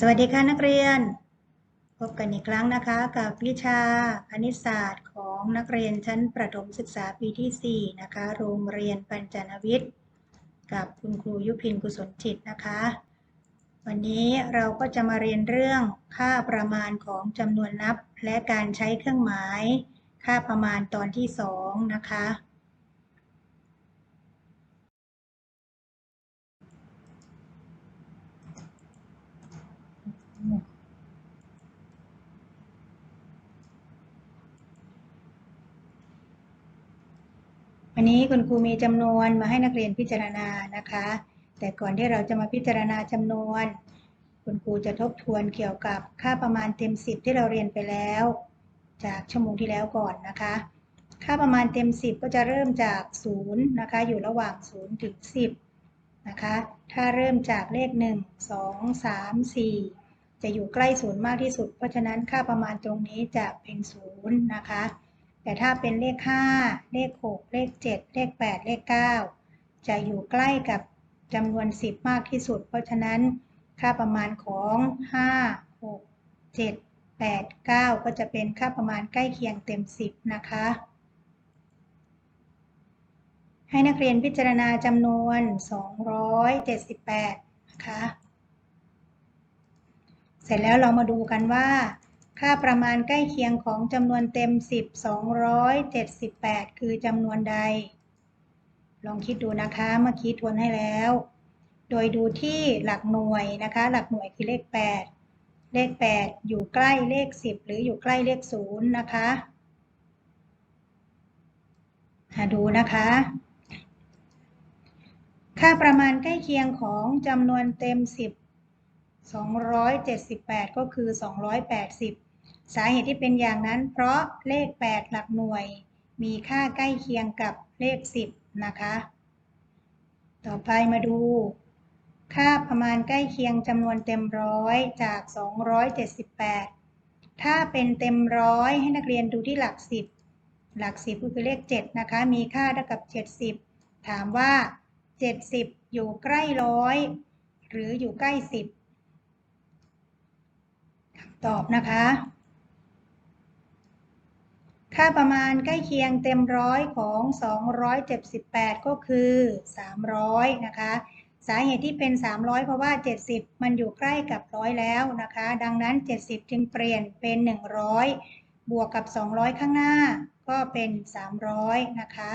สวัสดีค่ะนักเรียน พบกันอีกครั้งนะคะ กับวิชาคณิตศาสตร์ของนักเรียนชั้นประถมศึกษาปีที่ 4 นะคะ โรงเรียนปัญจนวิทย์ กับคุณครูยุพินกุศลจิตนะคะ วันนี้เราก็จะมาเรียนเรื่องค่าประมาณของจำนวนนับ และการใช้เครื่องหมาย ค่าประมาณตอนที่ 2 นะคะ นนี้คุณครูมีจำนวนมาให้นักเรียนพิจารณานะคะ แต่ก่อนที่เราจะมาพิจารณาจำนวน คุณครูจะทบทวนเกี่ยวกับค่าประมาณเต็ม 10 ที่เราเรียนไปแล้ว จากชั่วโมงที่แล้วก่อนนะคะ ค่าประมาณเต็ม 10 ก็จะเริ่มจาก 0 นะคะ อยู่ระหว่าง 0 ถึง 10 นะคะ ถ้าเริ่มจากเลข 1 2 3 4 จะอยู่ใกล้ศูนย์มากที่สุด เพราะฉะนั้นค่าประมาณตรงนี้จะเป็น 0 นะคะ แต่ถ้าเป็นเลข 5 เลข 6 เลข 7 เลข 8 เลข 9 จะอยู่ใกล้กับจำนวน 10 มากที่สุด เพราะฉะนั้นค่าประมาณของ 5 6 7 8 9 ก็จะเป็นค่าประมาณใกล้เคียงเต็ม 10 นะคะ ให้นักเรียนพิจารณาจำนวน 278 นะคะ เสร็จแล้วเรามาดูกันว่า ค่าประมาณใกล้เคียงของจำนวนเต็ม 10 278 คือจำนวนใด ลองคิดดูนะคะ เมื่อกี้ทวนให้แล้ว โดยดูที่หลักหน่วยนะคะ หลักหน่วยคือเลข 8 เลข 8 อยู่ใกล้เลข 10 หรืออยู่ใกล้เลข 0 นะคะมาดูนะคะ ค่าประมาณใกล้เคียงของจำนวนเต็ม 10 278 ก็คือ 280 สาเหตุที่เป็นอย่างนั้น เพราะเลข 8 หลักหน่วย มีค่าใกล้เคียงกับเลข 10 นะคะ ต่อไปมาดู ค่าประมาณใกล้เคียงจำนวนเต็มร้อยจาก 278 ถ้าเป็นเต็มร้อยให้นักเรียนดูที่หลัก 10 หลัก 10ก็คือเลข 7 นะคะ มีค่าเท่ากับ 70 ถามว่า 70 อยู่ใกล้ร้อยหรืออยู่ใกล้ 10ตอบนะคะ ค่าประมาณใกล้เคียงเต็มร้อยของ 278 ก็คือ 300 นะคะ สาเหตุที่เป็น 300 เพราะว่า 70 มันอยู่ใกล้กับร้อยแล้วนะคะ ดังนั้น 70 จึงเปลี่ยนเป็น 100 บวกกับ 200 ข้างหน้าก็เป็น 300 นะคะ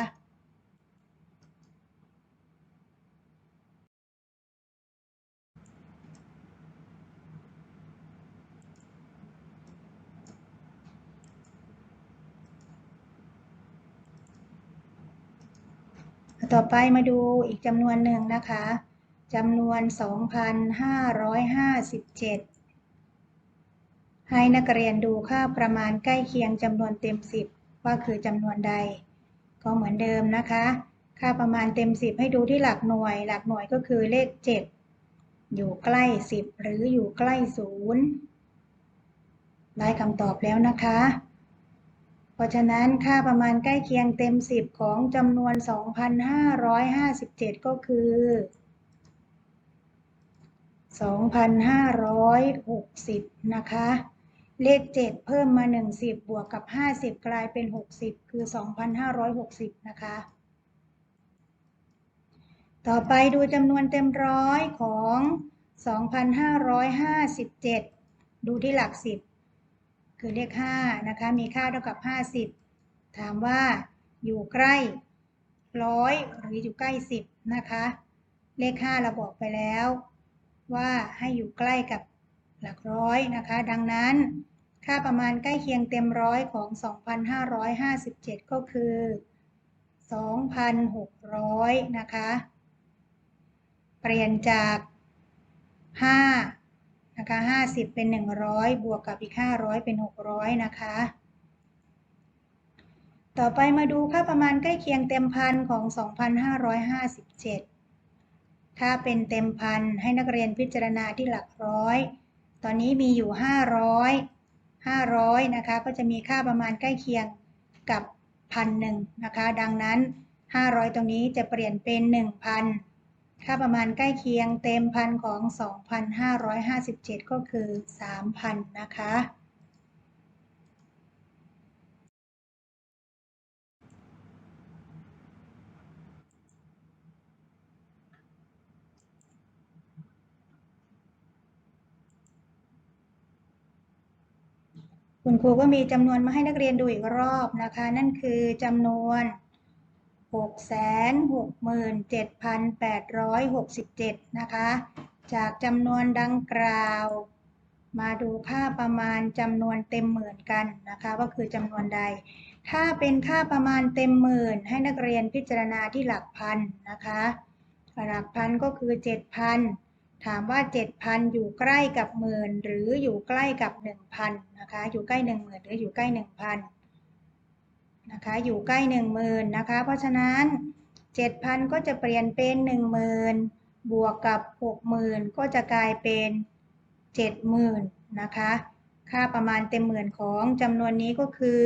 ต่อไปมาดูอีกจำนวนหนึ่งนะคะจำนวน 2,557 ให้นักเรียนดูค่าประมาณใกล้เคียงจำนวนเต็ม 10 ว่าคือจำนวนใด ก็เหมือนเดิมนะคะ ค่าประมาณเต็ม 10 ให้ดูที่หลักหน่วย หลักหน่วยก็คือเลข 7 อยู่ใกล้ 10 หรืออยู่ใกล้ 0 ได้คำตอบแล้วนะคะ ราะฉะนั้นค่าประมาณใกล้เคียงเต็ม 10 ของจำนวน 2,557 ก็คือ 2,560 นะคะ เลข 7 เพิ่มมา 10 บวกกับ 50 กลายเป็น 60 คือ 2,560 นะคะ ต่อไปดูจำนวนเต็มร้อยของ 2,557 ดูที่หลัก 10 คือเลข5นะคะ มีค่าเท่ากับ 50 ถามว่าอยู่ใกล้ร้อยหรืออยู่ใกล้ 10 นะคะ เลข 5 เราบอกไปแล้ว ว่าให้อยู่ใกล้กับหลักร้อยนะคะ ดังนั้นค่าประมาณใกล้เคียงเต็มร้อยของ 2,557 ก็คือ 2,600 นะคะ เปลี่ยนจาก 5 นะคะ50 เป็น 100 บวกกับอีก 500 เป็น 600 นะคะ ต่อไปมาดูค่าประมาณใกล้เคียงเต็มพันของ 2,557 ถ้าเป็นเต็มพันให้นักเรียนพิจารณาที่หลักร้อย ตอนนี้มีอยู่ 500 500 นะคะ ก็จะมีค่าประมาณใกล้เคียงกับพันหนึ่งนะคะ ดังนั้น 500 ตรงนี้จะเปลี่ยนเป็น 1,000 ค่าประมาณใกล้เคียงเต็มพันของ 2,557 ก็คือ 3,000 นะคะ คุณครูก็มีจำนวนมาให้นักเรียนดูอีกรอบนะคะ นั่นคือจำนวน 667,867 นะคะ จากจำนวนดังกล่าว มาดูค่าประมาณจำนวนเต็มหมื่นกันนะคะว่าคือจำนวนใด ถ้าเป็นค่าประมาณเต็มหมื่น ให้นักเรียนพิจารณาที่หลักพันนะคะหลักพันก็คือ 7,000 ถามว่า 7,000 อยู่ใกล้กับหมื่นหรืออยู่ใกล้กับ 1,000 นะคะ อยู่ใกล้ 10,000หรืออยู่ใกล้ 1,000 นะคะอยู่ใกล้ 10,000นะคะเพราะฉะนั้น 7,000 ก็จะเปลี่ยนเป็น 10,000 บวกกับ 60,000 ก็จะกลายเป็น 70,000นะคะค่าประมาณเต็มหมื่นของจำนวนนี้ก็คือ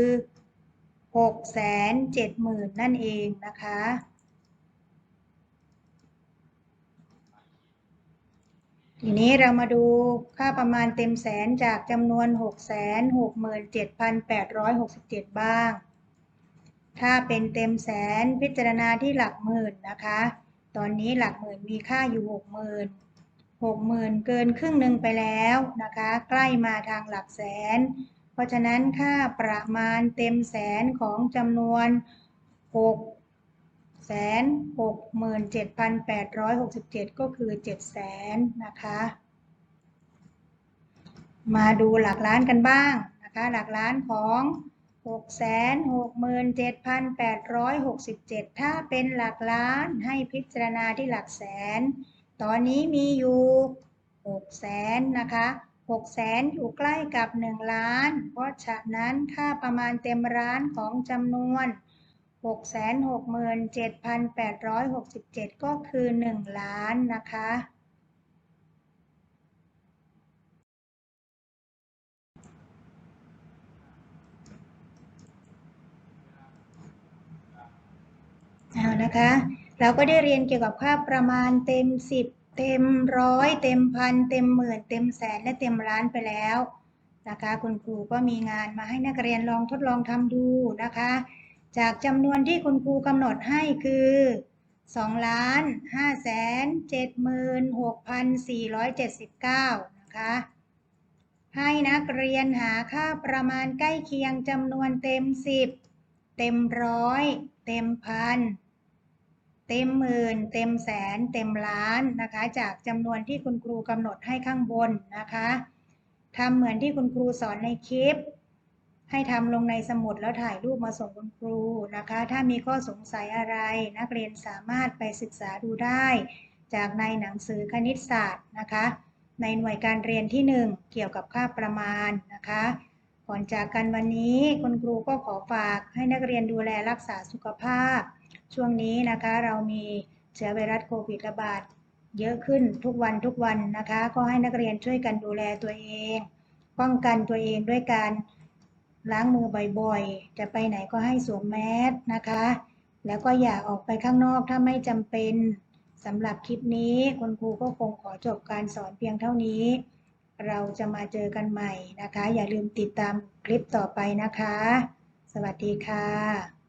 670,000 นั่นเองนะคะทีนี้เรามาดูค่าประมาณเต็มแสนจากจำนวน 667,867 บ้าง ถ้าเป็นเต็มแสนพิจารณาที่หลักหมื่นนะคะ ตอนนี้หลักหมื่นมีค่าอยู่60,000 60,000เกินครึ่งหนึ่งไปแล้วนะคะ ใกล้มาทางหลักแสน เพราะฉะนั้นค่าประมาณเต็มแสนของจำนวน6แสนหกหมื่นเจ็ดพันแปดร้อยหกสิบเจ็ดก็คือเจ็ดแสนนะคะ มาดูหลักล้านกันบ้างนะคะ หลักล้านของ หกแสนหกหมื่นเจ็ดพันแปดร้อยหกสิบเจ็ดถ้าเป็นหลักล้านให้พิจารณาที่หลักแสน ตอนนี้มีอยู่หกแสนนะคะหกแสนอยู่ใกล้กับหนึ่งล้าน เพราะฉะนั้นค่าประมาณเต็มร้านของจำนวน 667,867 ก็คือ 1 ล้านนะคะ นะคะ เราก็ได้เรียนเกี่ยวกับค่าประมาณเต็ม 10 เต็มร้อยเต็มพันเต็มหมื่นเต็มแสนและเต็มล้านไปแล้วนะคะ คุณครูก็มีงานมาให้นักเรียนลองทดลองทำดูนะคะ จากจำนวนที่คุณครูกำหนดให้คือ2ล้าน5แสน76,479 นะคะ ให้นักเรียนหาค่าประมาณใกล้เคียงจำนวนเต็ม 10 เต็มร้อย เต็มพัน เต็มหมื่นเต็มแสน เต็มล้านนะคะ จากจำนวนที่คุณครูกำหนดให้ข้างบนนะคะทำเหมือนที่คุณครูสอนในคลิป ให้ทำลงในสมุดแล้วถ่ายรูปมาส่งคุณครูนะคะ ถ้ามีข้อสงสัยอะไร นักเรียนสามารถไปศึกษาดูได้ จากในหนังสือคณิตศาสตร์นะคะ ในหน่วยการเรียนที่ 1 เกี่ยวกับค่าประมาณนะคะก่อนจากกันวันนี้คุณครูก็ขอฝากให้นักเรียนดูแลรักษาสุขภาพ ช่วงนี้นะคะเรามีเชื้อไวรัสโควิดระบาดเยอะขึ้นทุกวันทุกวันนะคะ ก็ให้นักเรียนช่วยกันดูแลตัวเอง ป้องกันตัวเองด้วยการล้างมือบ่อยๆ จะไปไหนก็ให้สวมแมสนะคะ แล้วก็อย่าออกไปข้างนอกถ้าไม่จำเป็นสำหรับคลิปนี้คุณครูก็คงขอจบการสอนเพียงเท่านี้ เราจะมาเจอกันใหม่นะคะ อย่าลืมติดตามคลิปต่อไปนะคะ สวัสดีค่ะ